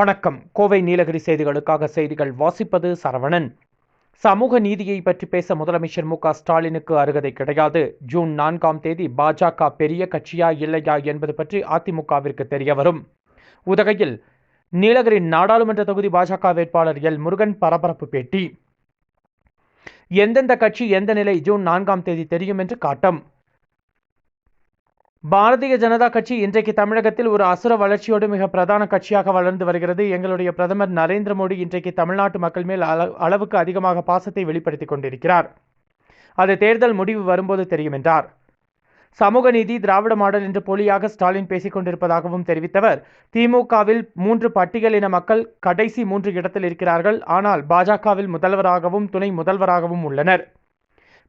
வணக்கம். கோவை நீலகிரி செய்திகளுக்காக செய்திகள் வாசிப்பது சரவணன். சமூக நீதியை பற்றி பேச முதலமைச்சர் மு க ஸ்டாலினுக்கு அருகதை கிடையாது. ஜூன் நான்காம் தேதி பாஜக பெரிய கட்சியா இல்லையா என்பது பற்றி அதிமுகவிற்கு தெரிய வரும். உதகையில் நீலகிரி நாடாளுமன்ற தொகுதி பாஜக வேட்பாளர் எல். முருகன் பரபரப்பு பேட்டி. எந்தெந்த கட்சி எந்த நிலை ஜூன் நான்காம் தேதி தெரியும் என்று காட்டம். பாரதிய ஜனதா கட்சி இன்றைக்கு தமிழகத்தில் ஒரு அசுர வளர்ச்சியோடு மிக பிரதான கட்சியாக வளர்ந்து வருகிறது. எங்களுடைய பிரதமர் நரேந்திர மோடி இன்றைக்கு தமிழ்நாட்டு மக்கள் மேல் அள- அளவுக்கு அதிகமாக பாசத்தை வெளிப்படுத்திக் கொண்டிருக்கிறார். அது தேர்தல் முடிவு வரும்போது தெரியும் என்றார் சமூக நீதி திராவிட மாடல் என்று போலியாக ஸ்டாலின் பேசிக் கொண்டிருப்பதாகவும் தெரிவித்தவர். திமுகவில் மூன்று பட்டியலின மக்கள் கடைசி மூன்று இடத்தில் இருக்கிறார்கள். ஆனால் பாஜகவில் முதல்வராகவும் துணை முதல்வராகவும் உள்ளனர்.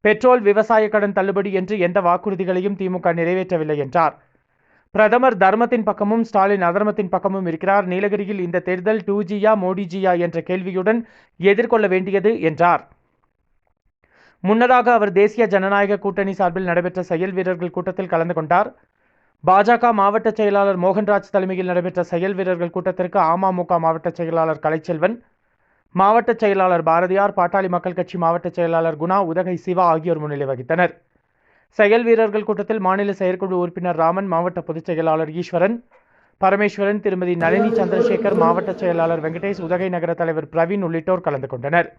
பெட்ரோல் விவசாய கடன் தள்ளுபடி என்று எந்த வாக்குறுதிகளையும் திமுக நிறைவேற்றவில்லை என்றார். பிரதமர் தர்மத்தின் பக்கமும் ஸ்டாலின் அதர்மத்தின் பக்கமும் இருக்கிறார். நீலகிரியில் இந்த தேர்தல் டூ ஜியா மோடிஜியா என்ற கேள்வியுடன் எதிர்கொள்ள வேண்டியது என்றார். முன்னதாக அவர் தேசிய ஜனநாயக கூட்டணி சார்பில் நடைபெற்ற செயல் வீரர்கள் கூட்டத்தில் கலந்து கொண்டார். பாஜக மாவட்ட செயலாளர் மோகன்ராஜ் தலைமையில் நடைபெற்ற செயல் வீரர்கள் கூட்டத்திற்கு அமமுக மாவட்ட செயலாளர் கலைச்செல்வன் மாவட்ட செயலாளர் பாரதியார் பாட்டாளி மக்கள் கட்சி மாவட்ட செயலாளர் குணா உதகை சிவா ஆகியோர் முன்னிலை வகித்தனர். செயல் வீரர்கள் கூட்டத்தில் மாநில செயற்குழு உறுப்பினர் ராமன் மாவட்ட பொதுச் செயலாளர் ஈஸ்வரன் பரமேஸ்வரன் திருமதி நளினி சந்திரசேகர் மாவட்ட செயலாளர் வெங்கடேஷ் உதகை நகர தலைவர் பிரவீன் உள்ளிட்டோர் கலந்து கொண்டனர்.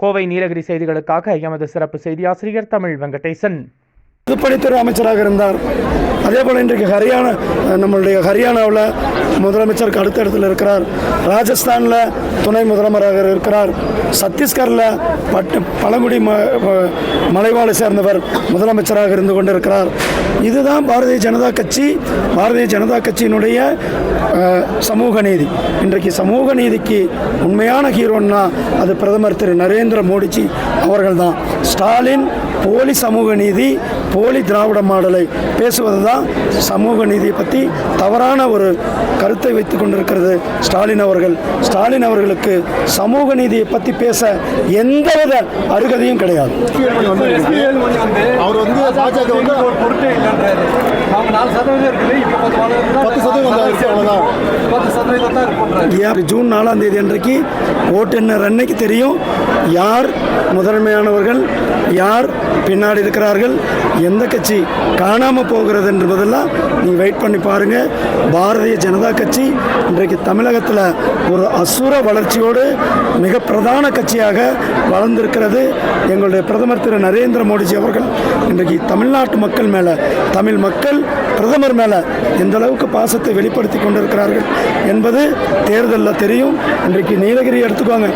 கோவை நீலகிரி செய்திகளுக்காக எமது சிறப்பு செய்தியாசிரியர் தமிழ் வெங்கடேசன். பொதுப்பணித்துறை அமைச்சராக இருந்தார். அதே போல் இன்றைக்கு ஹரியானா நம்மளுடைய ஹரியானாவில் முதலமைச்சருக்கு அடுத்த இடத்துல இருக்கிறார். ராஜஸ்தானில் துணை முதலமராக இருக்கிறார். சத்தீஸ்கரில் பட்டு பழங்குடி ம மலைவாழை சேர்ந்தவர் முதலமைச்சராக இருந்து கொண்டிருக்கிறார். இதுதான் பாரதிய ஜனதா கட்சி பாரதிய ஜனதா கட்சியினுடைய சமூக நீதி. இன்றைக்கு சமூக நீதிக்கு உண்மையான ஹீரோன்னா அது பிரதமர் திரு நரேந்திர மோடிஜி அவர்கள்தான். ஸ்டாலின் போலி சமூக நீதி போலி திராவிட மாடலை பேசுவது தான் சமூக நீதியை பற்றி தவறான ஒரு கருத்தை வைத்து கொண்டிருக்கிறது ஸ்டாலின் அவர்கள். ஸ்டாலின் அவர்களுக்கு சமூக நீதியை பற்றி பேச எந்தவித அருகதையும் கிடையாது. அவர் வந்து பாஜக வந்து பொருட்டே இல்லைன்றாரு. அவங்க நாலு சதவீதம் இருக்குது இப்போ பத்து வளர்ந்து பத்து சதவீதம் வந்தாச்சு, அவ்வளவுதான். பத்து சதவீதம் தான் ஏன் ஜூன் நாலாம் தேதி அன்றைக்கு ஓட்டு அன்னைக்கு தெரியும் யார் முதன்மையானவர்கள் யார் பின்னாடி இருக்கிறார்கள் எந்த கட்சி காணாமல் போகிறது என்பதெல்லாம் நீங்கள் வெயிட் பண்ணி பாருங்கள் பாரதிய ஜனதா கட்சி இன்றைக்கு தமிழகத்தில் ஒரு அசுர வளர்ச்சியோடு மிக பிரதான கட்சியாக வளர்ந்திருக்கிறது. எங்களுடைய பிரதமர் திரு நரேந்திர மோடிஜி அவர்கள் இன்றைக்கு தமிழ்நாட்டு மக்கள் மேலே தமிழ் மக்கள் பிரதமர் மேலே எந்த அளவுக்கு பாசத்தை வெளிப்படுத்தி கொண்டிருக்கிறார்கள் என்பது தேர்தலில் தெரியும். இன்றைக்கு நீலகிரி எடுத்துக்கோங்க.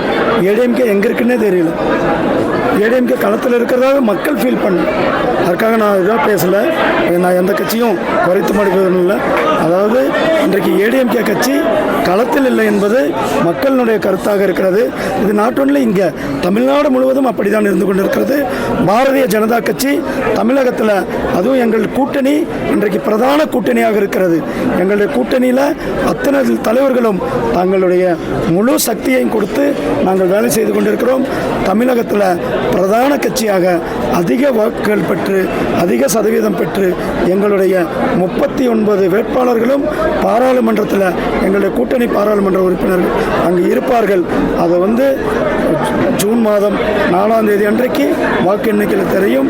ஏடிஎம்கே எங்கே இருக்குன்னே தெரியல. ஏடிஎம்கே களத்தில் இருக்கிறதாக மக்கள் ஃபீல் பண்ணும் அதுக்காக நான் இதாக பேசலை. நான் எந்த கட்சியும் குறைத்து மடிப்பதும் இல்லை. அதாவது இன்றைக்கு ஏடிஎம்கே கட்சி களத்தில் இல்லை என்பது மக்களினுடைய கருத்தாக இருக்கிறது. இது நாட் ஒன்லி இங்கே தமிழ்நாடு முழுவதும் அப்படிதான் இருந்து கொண்டிருக்கிறது. பாரதிய ஜனதா கட்சி தமிழகத்தில் அதுவும் எங்கள் கூட்டணி இன்றைக்கு பிரதான கூட்டணியாக இருக்கிறது. எங்களுடைய கூட்டணியில் அத்தனை தலைவர்களும் தங்களுடைய முழு சக்தியையும் கொடுத்து நாங்கள் வேலை செய்து கொண்டிருக்கிறோம். தமிழகத்தில் பிரதான கட்சியாக அதிக வாக்குகள் பெற்று அதிக சதவீதம் பெற்று எங்களுடைய முப்பத்தி ஒன்பது வேட்பாளர்களும் பாராளுமன்றத்தில் எங்களுடைய கூட்டணி பாராளுமன்ற உறுப்பினர்கள் அங்கு இருப்பார்கள். அதை வந்து ஜூன் மாதம் நாலாம் தேதி அன்றைக்கு வாக்கு எண்ணிக்கையில் தெரியும்.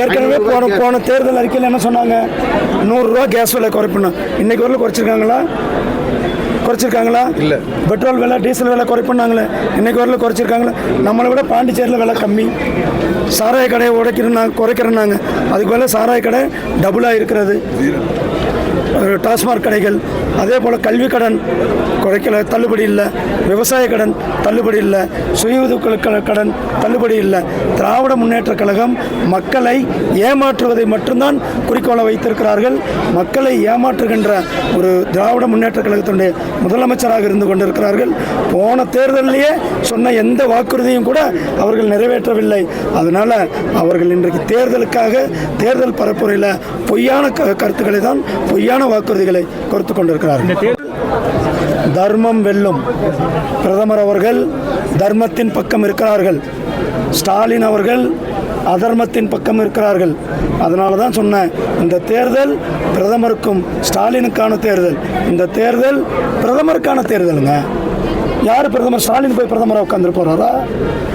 ஏற்கனவே போன போன தேர்தல் அறிக்கையில் என்ன சொன்னாங்க? நூறுரூவா கேஸ் விலை குறைப்பணும் இன்னைக்கு வரல குறைச்சிருக்காங்களா? குறைச்சிருக்காங்களா? இல்லை. பெட்ரோல் விலை டீசல் விலை குறைப்பண்ணாங்களே இன்னைக்கு வரல குறைச்சிருக்காங்களா. நம்மளை விட பாண்டிச்சேரியில் விலை கம்மி. சாராய கடையை உடைக்கிறேன்னா குறைக்கிறேன்னாங்க. அதுக்கு மேலே சாராய கடை டபுளாக இருக்கிறது. டாஸ்மாக் கடைகள் அதே போல் கல்வி கடன் குறைக்கல தள்ளுபடி இல்லை விவசாய கடன் தள்ளுபடி இல்லை சுய உதவிக்குழு கடன் தள்ளுபடி இல்லை. திராவிட முன்னேற்ற கழகம் மக்களை ஏமாற்றுவதை மட்டும்தான் குறிக்கோளை வைத்திருக்கிறார்கள். மக்களை ஏமாற்றுகின்ற ஒரு திராவிட முன்னேற்ற கழகத்தினுடைய முதலமைச்சராக இருந்து கொண்டிருக்கிறார்கள். போன தேர்தலிலேயே சொன்ன எந்த வாக்குறுதியும் கூட அவர்கள் நிறைவேற்றவில்லை. அதனால் அவர்கள் இன்றைக்கு தேர்தலுக்காக தேர்தல் பரப்புரையில் பொய்யான க- கருத்துக்களை தான் பொய்யான வாக்குறுதிகளை கொடுத்து கொண்டிருக்கிறார்கள். தர்மம் வெல்லும். பிரதமர் அவர்கள் தர்மத்தின் பக்கம் இருக்கிறார்கள். ஸ்டாலின் அவர்கள் அதர்மத்தின் பக்கம் இருக்கிறார்கள். அதனால தான் சொன்னேன் இந்த தேர்தல் பிரதமருக்கும் ஸ்டாலினுக்கான தேர்தல். இந்த தேர்தல் பிரதமருக்கான தேர்தலுங்க. யார் பிரதமர்? ஸ்டாலின் போய் பிரதமராக உட்காந்துரு போகிறாரா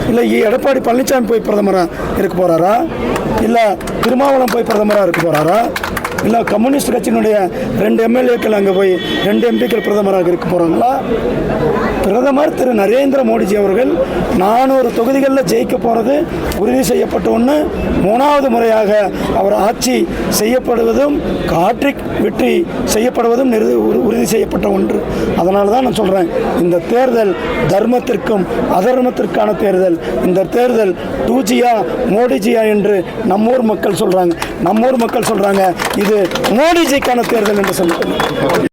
இல்லை எடப்பாடி பழனிசாமி போய் பிரதமராக இருக்க போகிறாரா இல்லை திருமாவளம் போய் பிரதமராக இருக்க போகிறாரா இல்லை கம்யூனிஸ்ட் கட்சியினுடைய ரெண்டு எம்எல்ஏக்கள் அங்கே போய் ரெண்டு எம்பிக்கள் பிரதமராக இருக்க போகிறாங்களா பிரதமர் திரு. நரேந்திர மோடிஜி அவர்கள் நானூறு தொகுதிகளில் ஜெயிக்க போகிறது உறுதி செய்யப்பட்ட ஒன்று மூணாவது முறையாக அவர் ஆட்சி செய்யப்படுவதும் காற்றி வெற்றி செய்யப்படுவதும் நிறு உறுதி செய்யப்பட்ட ஒன்று. அதனால தான் நான் சொல்கிறேன் இந்த தேர்தல் தர்மத்திற்கும் அதர்மத்திற்கான தேர்தல். இந்த தேர்தல் டூஜியா மோடிஜியா என்று நம்மூர் மக்கள் சொல்கிறாங்க நம்மூர் மக்கள் சொல்கிறாங்க இது மோடிஜிக்கான தேர்தல் என்று சொல்லுங்கள்